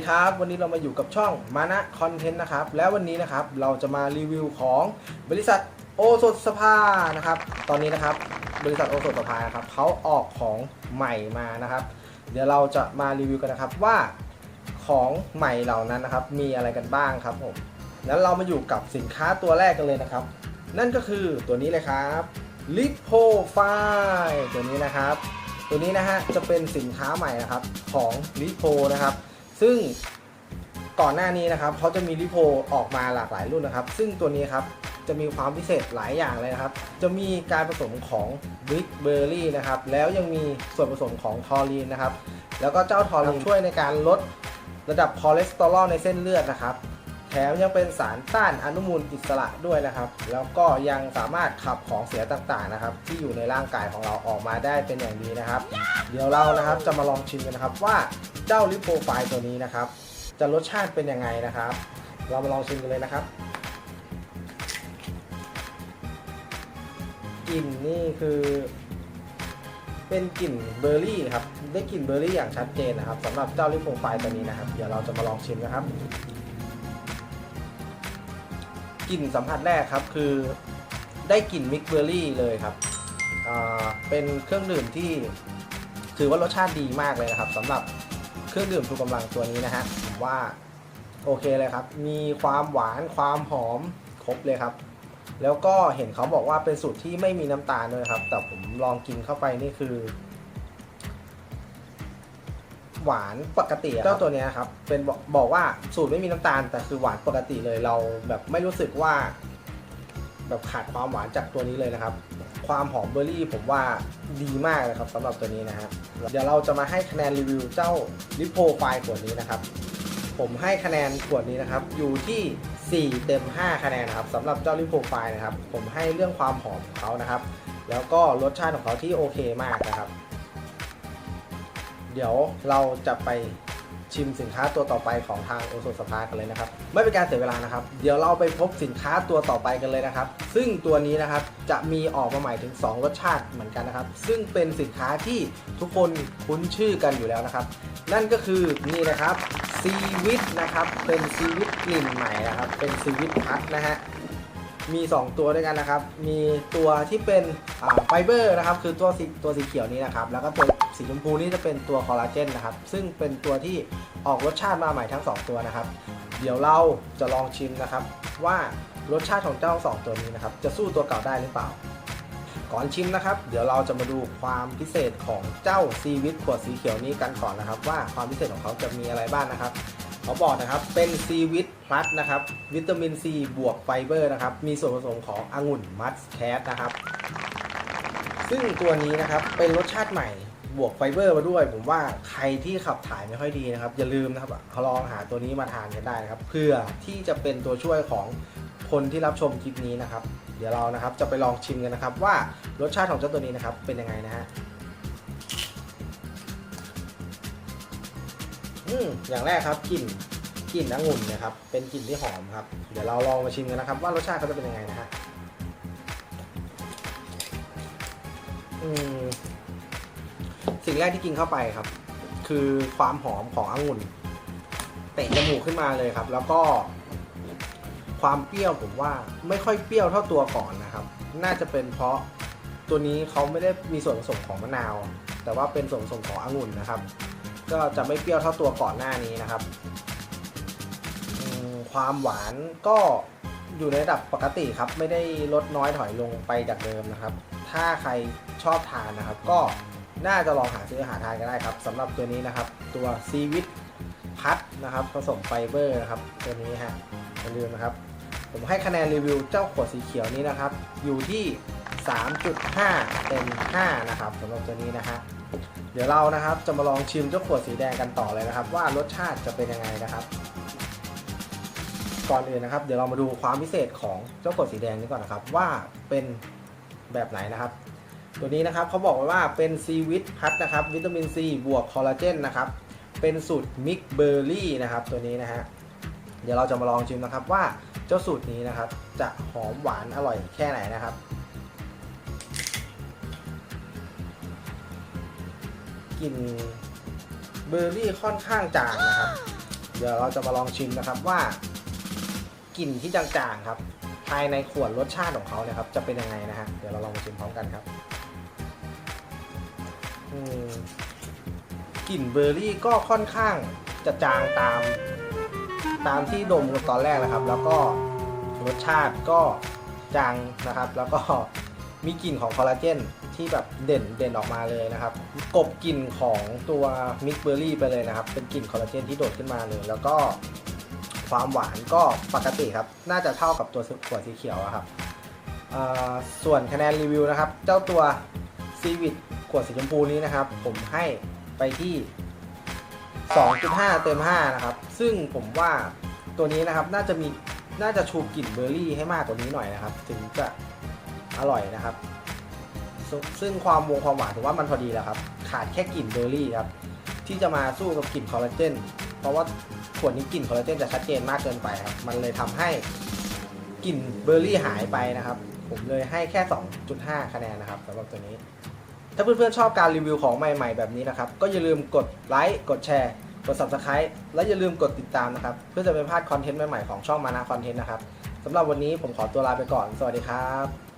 ดีครับ วันนี้เรามาอยู่กับช่องมานะคอนเทนต์นะครับ แล้ววันนี้นะครับเราจะมารีวิวของบริษัทโอสถสภานะครับ ตอนนี้นะครับบริษัทโอสถสภานะครับเขาออกของใหม่มานะครับ เดี๋ยวเราจะมารีวิวกันนะครับว่าของใหม่เหล่านั้นนะครับ มีอะไรกันบ้างครับผมงั้นเรามาอยู่กับสินค้าตัวแรกกันเลยนะครับ นั่นก็คือตัวนี้เลยครับลิปโพไฟตัวนี้นะครับ ตัวนี้นะฮะจะเป็นสินค้าใหม่นะครับของลิโพนะครับ ซึ่งก่อนหน้านี้นะครับเขาจะมีลิโพออกมาหลากหลายรุ่นนะครับ ซึ่งตัวนี้ครับจะมีความพิเศษหลายอย่างเลยนะครับ จะมีการผสมของบริกเบอร์รี่นะครับ แล้วยังมีส่วนผสมของทอรีนนะครับ แล้วก็เจ้าทอรีนช่วยในการลดระดับคอเลสเตอรอลในเส้นเลือดนะครับ แถมยังเป็นสารต้านอนุมูลอิสระด้วยนะครับ แล้วก็ยังสามารถขับของเสียต่างๆนะครับ ที่อยู่ในร่างกายของเราออกมาได้เป็นอย่างดีนะครับ เดี๋ยวเรานะครับจะมาลองชิมกันนะครับว่าเจ้าลิโพไฟตัวนี้นะครับ จะรสชาติเป็นยังไงนะครับ เรามาลองชิมกันเลยนะครับกลิ่นนี่คือเป็นกลิ่นเบอร์รี่ครับได้กลิ่นเบอร์รี่อย่างชัดเจนนะครับสำหรับเจ้าลิโพไฟตัวนี้นะครับ เดี๋ยวเราจะมาลองชิมนะครับ กลิ่นสัมผัสแรกครับคือได้กลิ่นมิกเบอร์รี่เลยครับเป็นเครื่องดื่มที่ถือว่ารสชาติดีมากเลยนะครับสำหรับเครื่องดื่มชูกำลังตัวนี้นะฮะผมว่าโอเคเลยครับ มีความหวานความหอมครบเลยครับ แล้วก็เห็นเขาบอกว่าเป็นสูตรที่ไม่มีน้ำตาลด้วยครับ แต่ผมลองกินเข้าไปนี่คือ หวานปกติอะครับเจ้าตัวเนี้ยครับเป็นบอกบอกว่าสูตรไม่มีน้ำตาล แต่คือหวานปกติเลยเราแบบไม่รู้สึกว่า แบบขาดความหวานจากตัวนี้เลยนะครับ ความหอมเบอร์รี่ผมว่าดีมากเลยครับสำหรับตัวนี้นะฮะเดี๋ยวเราจะมาให้คะแนนรีวิวเจ้าลิโพไฟขวดนี้นะครับ ผมให้คะแนนขวดนี้นะครับ อยู่ที่ 4 เต็ม 5 คะแนนนะครับสำหรับเจ้าลิโพไฟนะครับ ผมให้เรื่องความหอมของเขานะครับ แล้วก็รสชาติของเขาที่โอเคมากนะครับ เดี๋ยวเราจะไปชิมสินค้าตัวต่อไปของทางโอโซสภากันเลยนะครับ ไม่เป็นการเสียเวลานะครับ เดี๋ยวเราไปพบสินค้าตัวต่อไปกันเลยนะครับ ซึ่งตัวนี้นะครับจะมีออกมาใหม่ถึง 2 รสชาติเหมือนกันนะครับ ซึ่งเป็นสินค้าที่ทุกคนคุ้นชื่อกันอยู่แล้วนะครับ นั่นก็คือนี่นะครับซีวิตนะครับ เป็นซีวิตกลิ่นใหม่นะครับ เป็นซีวิตพัทนะฮะมี 2 ตัวด้วยกันนะครับ มีตัวที่เป็นไฟเบอร์นะครับ คือตัวสีตัวสีเขียวนี้นะครับ แล้วก็ตัว สีชมพูนี่จะเป็นตัวคอลลาเจนนะครับ ซึ่งเป็นตัวที่ออกรสชาติมาใหม่ทั้ง 2 ตัวนะครับ เดี๋ยวเราจะลองชิมนะครับ ว่ารสชาติของเจ้าสองตัวนี้นะครับ จะสู้ตัวเก่าได้หรือเปล่า ก่อนชิมนะครับ เดี๋ยวเราจะมาดูความพิเศษของเจ้าซีวิตขวดสีเขียวนี้กันก่อนนะครับ ว่าความพิเศษของเขาจะมีอะไรบ้างนะครับเขาบอกนะครับเป็นซีวิตพลัสนะครับวิตามินซีบวกไฟเบอร์นะครับมีส่วนผสมขององุ่นมัสแคสนะครับซึ่งตัวนี้นะครับเป็นรสชาติใหม่ บวกไฟเบอร์มาด้วย ผมว่าใครที่ขับถ่ายไม่ค่อยดีนะครับ อย่าลืมนะครับลองหาตัวนี้มาทานกันได้นะครับเพื่อที่จะเป็นตัวช่วยของคนที่รับชมคลิปนี้นะครับ เดี๋ยวเรานะครับจะไปลองชิมกันนะครับ ว่ารสชาติของเจ้าตัวนี้นะครับเป็นยังไงนะฮะอืมอย่างแรกครับกลิ่นกลิ่นองุ่นนะครับ เป็นกลิ่นที่หอมครับ เดี๋ยวเราลองมาชิมกันนะครับ ว่ารสชาติเขาจะเป็นยังไงนะฮะอืม สิ่งแรกที่กินเข้าไปครับ คือความหอมขององุ่นเตะจมูกขึ้นมาเลยครับ แล้วก็ความเปรี้ยวผมว่าไม่ค่อยเปรี้ยวเท่าตัวก่อนนะครับ น่าจะเป็นเพราะตัวนี้เขาไม่ได้มีส่วนผสมของมะนาว แต่ว่าเป็นส่วนผสมขององุ่นนะครับ ก็จะไม่เปรี้ยวเท่าตัวก่อนหน้านี้นะครับ ความหวานก็อยู่ในระดับปกติครับ ไม่ได้ลดน้อยถอยลงไปจากเดิมนะครับ ถ้าใครชอบทานนะครับ ก็ น่าจะลองหาซื้อหาทานกันได้ครับสำหรับตัวนี้นะครับ ตัวซีวิตพัดนะครับผสมไฟเบอร์นะครับตัวนี้ฮะอย่าลืมนะครับ ผมให้คะแนนรีวิวเจ้าขวดสีเขียวนี้นะครับ อยู่ที่ 3.5เต็ม5นะครับสำหรับตัวนี้นะฮะเดี๋ยวเรานะครับจะมาลองชิมเจ้าขวดสีแดงกันต่อเลยนะครับ ว่ารสชาติจะเป็นยังไงนะครับ ก่อนอื่นนะครับ เดี๋ยวเรามาดูความพิเศษของเจ้าขวดสีแดงนี้ก่อนนะครับ ว่าเป็นแบบไหนนะครับ ตัวนี้นะครับเขาบอกไว้ว่าเป็นซีวิตพัทนะครับ วิตามินซีบวกคอลลาเจนนะครับ เป็นสูตรมิกเบอร์รี่นะครับ ตัวนี้นะฮะเดี๋ยวเราจะมาลองชิมนะครับว่าเจ้าสูตรนี้นะครับ จะหอมหวานอร่อยแค่ไหนนะครับกลิ่นเบอร์รี่ค่อนข้างจางนะครับ เดี๋ยวเราจะมาลองชิมนะครับว่ากลิ่นที่จางๆครับ ภายในขวดรสชาติของเขาเนี่ยครับจะเป็นยังไงนะฮะเดี๋ยวเราลองมาชิมพร้อมกันครับ กลิ่นเบอร์รี่ก็ค่อนข้างจะจางตาม ตามที่ดมกันตอนแรกนะครับ แล้วก็รสชาติก็จางนะครับ แล้วก็มีกลิ่นของคอลลาเจนที่แบบเด่นเด่นออกมาเลยนะครับ กบกลิ่นของตัวมิกเบอร์รี่ไปเลยนะครับ เป็นกลิ่นคอลลาเจนที่โดดขึ้นมาเลย แล้วก็ความหวานก็ปกติครับ น่าจะเท่ากับตัวขวดสีเขียวครับส่วนคะแนนรีวิวนะครับ เจ้าตัวซีวิต ขวดสีชมพูนี้นะครับ ผมให้ไปที่ 2.5 เต็ม 5 นะครับ ซึ่งผมว่าตัวนี้นะครับน่าจะมีน่าจะชูกลิ่นเบอร์รี่ให้มากกว่านี้หน่อยนะครับ ถึงจะอร่อยนะครับซซึ่งความวงความหวานถือว่ามันพอดีแล้วครับ ขาดแค่กลิ่นเบอร์รี่ครับที่จะมาสู้กับกลิ่นคอลลาเจนเพราะว่าขวดนี้กลิ่นคอลลาเจนจะชัดเจนมากเกินไปครับ มันเลยทำให้กลิ่นเบอร์รี่หายไปนะครับ ผมเลยให้แค่ 2.5 คะแนนนะครับสำหรับตัวนี้ ถ้าเพื่อนๆชอบการรีวิวของใหม่ๆแบบนี้นะครับ ก็อย่าลืมกดไลค์กดแชร์กด subscribe และอย่าลืมกดติดตามนะครับ เพื่อจะไม่พลาดคอนเทนต์ใหม่ๆของช่องมานาคอนเทนต์นะครับสำหรับวันนี้ผมขอตัวลาไปก่อน สวัสดีครับ